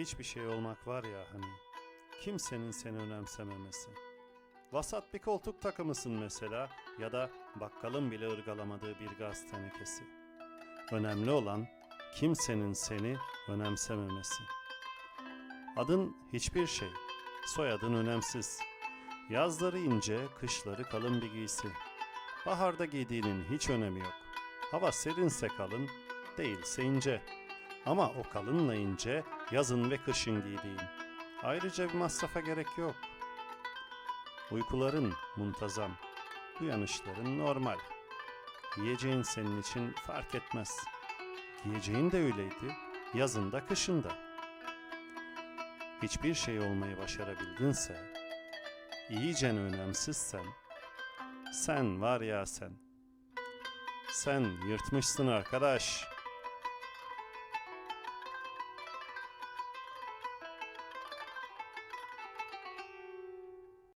Hiçbir şey olmak var ya hani. Kimsenin seni önemsememesi. Vasat bir koltuk takımısın mesela ya da bakkalın bile ırgalamadığı bir gaz tenekesi. Önemli olan kimsenin seni önemsememesi. Adın hiçbir şey, soyadın önemsiz. Yazları ince, kışları kalın bir giysi. Baharda giydiğinin hiç önemi yok. Hava serinse kalın, değilse ince. Ama o kalınla ince, yazın ve kışın giydiğin. Ayrıca bir masrafa gerek yok. Uykuların muntazam, uyanışların normal. Yiyeceğin senin için fark etmez. Giyeceğin de öyleydi, yazında kışında. Hiçbir şey olmayı başarabildinse, iyicen önemsizsen, sen var ya sen. Sen yırtmışsın arkadaş.